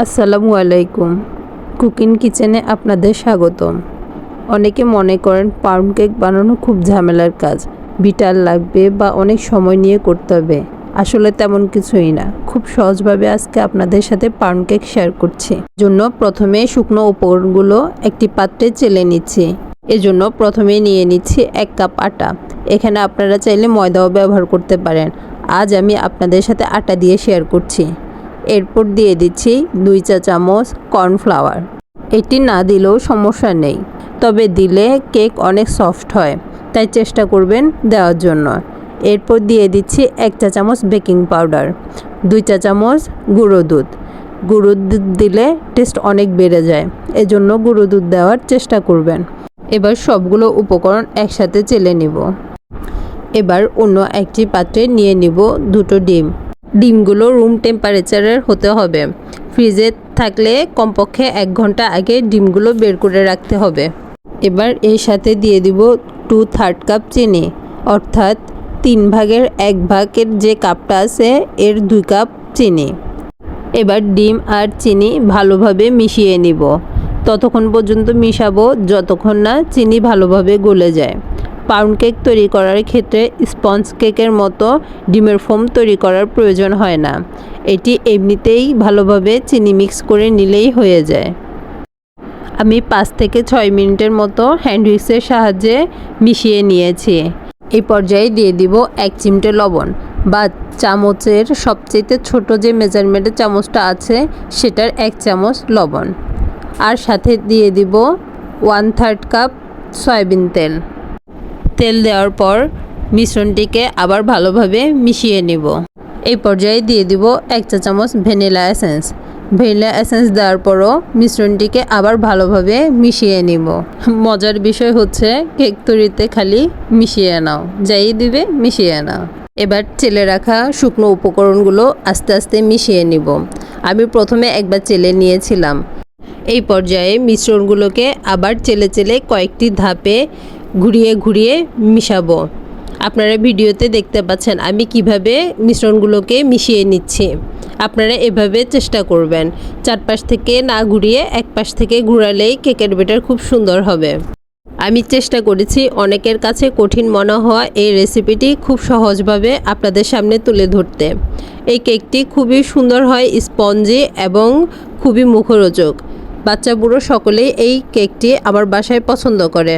আসসালামু আলাইকুম। কুকিং কিচেনে আপনাদের স্বাগতম। অনেকে মনে করেন পাউন্ড কেক বানানো খুব ঝামেলার কাজ, বিটার লাগবে বা অনেক সময় নিয়ে করতে হবে। আসলে তেমন কিছুই না। খুব সহজভাবে আজকে আপনাদের সাথে পাউন্ড কেক শেয়ার করছি। জন্য প্রথমে শুকনো উপকরণগুলো একটি পাত্রে চেলে নিচ্ছি। এজন্য প্রথমে নিয়ে নিচ্ছি এক কাপ আটা। এখানে আপনারা চাইলে ময়দাও ব্যবহার করতে পারেন। আজ আমি আপনাদের সাথে আটা দিয়ে শেয়ার করছি। এরপর দিয়ে দিচ্ছি দুই চা চামচ কর্নফ্লাওয়ার। এটি না দিলেও সমস্যা নেই, তবে দিলে কেক অনেক সফট হয়, তাই চেষ্টা করবেন দেওয়ার জন্য। এরপর দিয়ে দিচ্ছি এক চা চামচ বেকিং পাউডার, দুই চা চামচ গুঁড়ো দুধ। গুঁড়ো দুধ দিলে টেস্ট অনেক বেড়ে যায়, এজন্য গুঁড়ো দুধ দেওয়ার চেষ্টা করবেন। এবার সবগুলো উপকরণ একসাথে চেলে নিব। এবার অন্য একটি পাত্রে নিয়ে নিব দুটো ডিম। ডিমগুলো রুম টেম্পারেচারের হতে হবে। ফ্রিজে থাকলে কমপক্ষে এক ঘণ্টা আগে ডিমগুলো বের করে রাখতে হবে। এবার এর সাথে দিয়ে দিব টু থার্ড কাপ চিনি। অর্থাৎ তিন ভাগের এক ভাগের যে কাপটা আছে, এর দুই কাপ চিনি। এবার ডিম আর চিনি ভালোভাবে মিশিয়ে নিব। ততক্ষণ পর্যন্ত মিশাবো, যতক্ষণ না চিনি ভালোভাবে গলে যায়। পাউন্ড কেক তৈরি করার ক্ষেত্রে স্পঞ্জ কেকের মতো ডিমের ফোম তৈরি করার প্রয়োজন হয় না। এটি এমনিতেই ভালোভাবে চিনি মিক্স করে নিলেই হয়ে যায়। আমি পাঁচ থেকে ছয় মিনিটের মতো হ্যান্ড উইক্সের সাহায্যে মিশিয়ে নিয়েছি। এই পর্যায়ে দিয়ে দিব এক চিমটে লবণ বা চামচের সবচেয়ে ছোট যে মেজারমেন্টের চামচটা আছে, সেটার এক চামচ লবণ। আর সাথে দিয়ে দিব ওয়ান থার্ড কাপ সয়াবিন তেল। তেল দেওয়ার পর মিশ্রণটিকে আবার ভালোভাবে মিশিয়ে নিব। এই পর্যায়ে দিয়ে দিব এক চা চামচ ভ্যানিলা এসেন্স। ভ্যানিলা এসেন্স দেওয়ার পরও মিশ্রণটিকে আবার ভালোভাবে মিশিয়ে নিব। মজার বিষয় হচ্ছে, কেক তৈরিতে খালি মিশিয়ে নাও, যাই দিবে মিশিয়ে নাও। এবার চেলে রাখা শুকনো উপকরণগুলো আস্তে আস্তে মিশিয়ে নিব। আমি প্রথমে একবার চেলে নিয়েছিলাম। এই পর্যায়ে মিশ্রণগুলোকে আবার চেলে চেলে কয়েকটি ধাপে ঘুরিয়ে ঘুরিয়ে মিশাবো। আপনারা ভিডিওতে দেখতে পাচ্ছেন আমি কীভাবে মিশ্রণগুলোকে মিশিয়ে নিচ্ছি। আপনারা এভাবে চেষ্টা করবেন। চারপাশ থেকে না ঘুরিয়ে এক পাশ থেকে ঘুরালেই কেকের বেটার খুব সুন্দর হবে। আমি চেষ্টা করেছি অনেকের কাছে কঠিন মনে হওয়া এই রেসিপিটি খুব সহজভাবে আপনাদের সামনে তুলে ধরতে। এই কেকটি খুবই সুন্দর হয় স্পঞ্জি এবং খুবই মুখরোচক। বাচ্চা বুড়ো সকলেই এই কেকটি আমার বাসায় পছন্দ করে।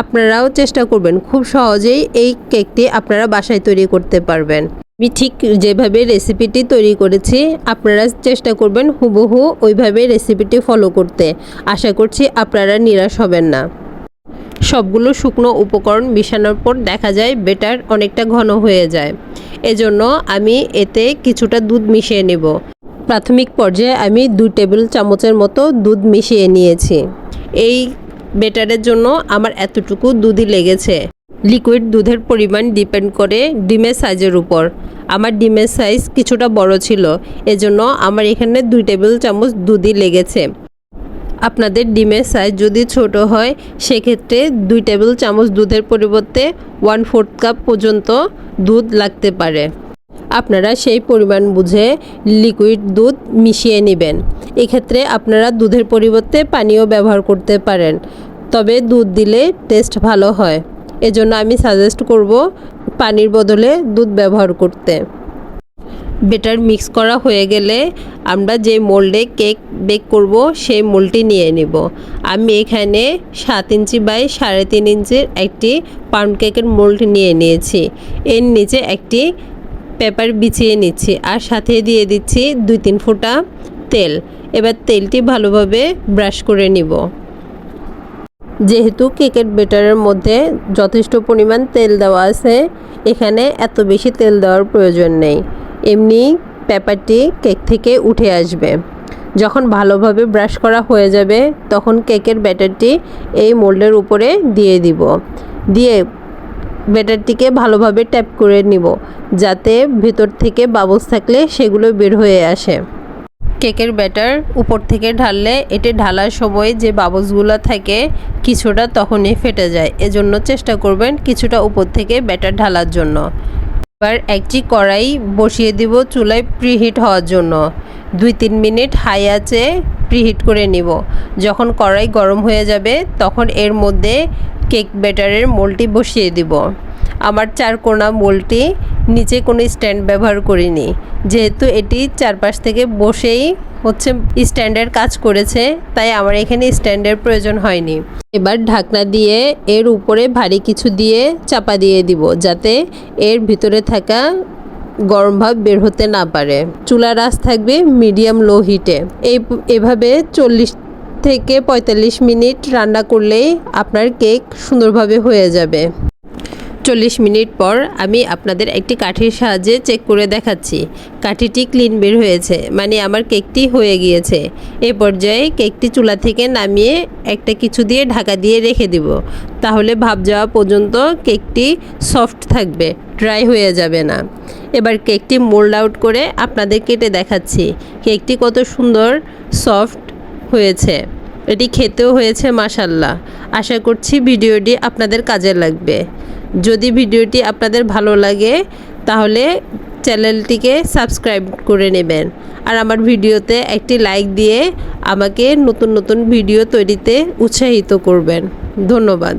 আপনারাও চেষ্টা করবেন। খুব সহজেই এই কেকটি আপনারা বাসায় তৈরি করতে পারবেন। আমি ঠিক যেভাবে রেসিপিটি তৈরি করেছি, আপনারা চেষ্টা করবেন হুবহু ওইভাবে রেসিপিটি ফলো করতে। আশা করছি আপনারা নিরাশ হবেন না। সবগুলো শুকনো উপকরণ মিশানোর পর দেখা যায় বেটার অনেকটা ঘন হয়ে যায়। এজন্য আমি এতে কিছুটা দুধ মিশিয়ে নেব। প্রাথমিক পর্যায়ে আমি দু টেবিল চামচের মতো দুধ মিশিয়ে নিয়েছি। এই বেটারের জন্য আমার এতটুকু দুধই লেগেছে। লিকুইড দুধের পরিমাণ ডিপেন্ড করে ডিমের সাইজের উপর। আমার ডিমের সাইজ কিছুটা বড় ছিল, এজন্য আমার এখানে দুই টেবিল চামচ দুধই লেগেছে। আপনাদের ডিমের সাইজ যদি ছোট হয়, সেক্ষেত্রে দুই টেবিল চামচ দুধের পরিবর্তে ওয়ান ফোর্থ কাপ পর্যন্ত দুধ লাগতে পারে। আপনারা সেই পরিমাণ বুঝে লিকুইড দুধ মিশিয়ে নেবেন। এক্ষেত্রে আপনারা দুধের পরিবর্তে পানিও ব্যবহার করতে পারেন, তবে দুধ দিলে টেস্ট ভালো হয়। এজন্য আমি সাজেস্ট করব পানির বদলে দুধ ব্যবহার করতে। বেটার মিক্স করা হয়ে গেলে আমরা যে মোল্ডে কেক বেক করব, সেই মোল্ডটি নিয়ে নিব। আমি এখানে সাত ইঞ্চি বাই সাড়ে তিন ইঞ্চির একটি পাউন্ড কেকের মোল্ড নিয়ে নিয়েছি। এর নিচে একটি পেপার বিছিয়ে নিচ্ছি আর সাথে দিয়ে দিচ্ছি দুই তিন ফোঁটা তেল। এবার তেলটি ভালোভাবে ব্রাশ করে নিব। যেহেতু কেকের বেটারের মধ্যে যথেষ্ট পরিমাণ তেল দেওয়া আছে, এখানে এত বেশি তেল দেওয়ার প্রয়োজন নেই। এমনি পেপারটি কেক থেকে উঠে আসবে। যখন ভালোভাবে ব্রাশ করা হয়ে যাবে, তখন কেকের ব্যাটারটি এই মোল্ডের উপরে দিয়ে দিব। দিয়ে ব্যাটারটিকে ভালোভাবে ট্যাপ করে নিব, যাতে ভেতর থেকে বাবলস থাকলে সেগুলো বের হয়ে আসে। কেকের ব্যাটার উপর থেকে ঢাললে এটি ঢালার সময় যে বাবলসগুলো থাকে কিছুটা তখনই ফেটে যায়। এজন্য চেষ্টা করবেন কিছুটা উপর থেকে ব্যাটার ঢালার জন্য। এবার একটি কড়াই বসিয়ে দিব চুলায় প্রিহিট হওয়ার জন্য। দুই তিন মিনিট হাই আছে প্রিহিট করে নিব। যখন কড়াই গরম হয়ে যাবে, তখন এর মধ্যে কেক ব্যাটারের মোলটি বসিয়ে দিব। আমার চার কোনা মোলটি নিচে কোনো স্ট্যান্ড ব্যবহার করিনি। যেহেতু এটি চারপাশ থেকে বসেই হচ্ছে স্ট্যান্ডের কাজ করেছে, তাই আমার এখানে স্ট্যান্ডের প্রয়োজন হয়নি। এবার ঢাকনা দিয়ে এর উপরে ভারী কিছু দিয়ে চাপা দিয়ে দিব, যাতে এর ভিতরে থাকা গরম ভাব বের হতে না পারে। চুলার আঁচ থাকবে মিডিয়াম লো হিটে। এই, এভাবে চল্লিশ থেকে পঁয়তাল্লিশ মিনিট রান্না করলেই আপনার কেক সুন্দরভাবে হয়ে যাবে। চল্লিশ মিনিট পর আমি আপনাদের একটি কাঠির সাহায্যে চেক করে দেখাচ্ছি। কাঠিটি ক্লিন বের হয়েছে মানে আমার কেকটি হয়ে গিয়েছে। এ পর্যায়ে কেকটি চুলা থেকে নামিয়ে একটা কিছু দিয়ে ঢাকা দিয়ে রেখে দিব। তাহলে ভাব যাওয়া পর্যন্ত কেকটি সফট থাকবে, ড্রাই হয়ে যাবে না। এবার কেকটি মোল্ড আউট করে আপনাদের কেটে দেখাচ্ছি। কেকটি কত সুন্দর, সফট হয়েছে। এটি খেতেও হয়েছে মাসাল্লাহ আশা করছি ভিডিওটি আপনাদের কাজে লাগবে। যদি ভিডিওটি আপনাদের ভালো লাগে, তাহলে চ্যানেলটিকে সাবস্ক্রাইব করে নেবেন। আর আমার ভিডিওতে একটি লাইক দিয়ে আমাকে নতুন নতুন ভিডিও তৈরিতে উৎসাহিত করবেন। ধন্যবাদ।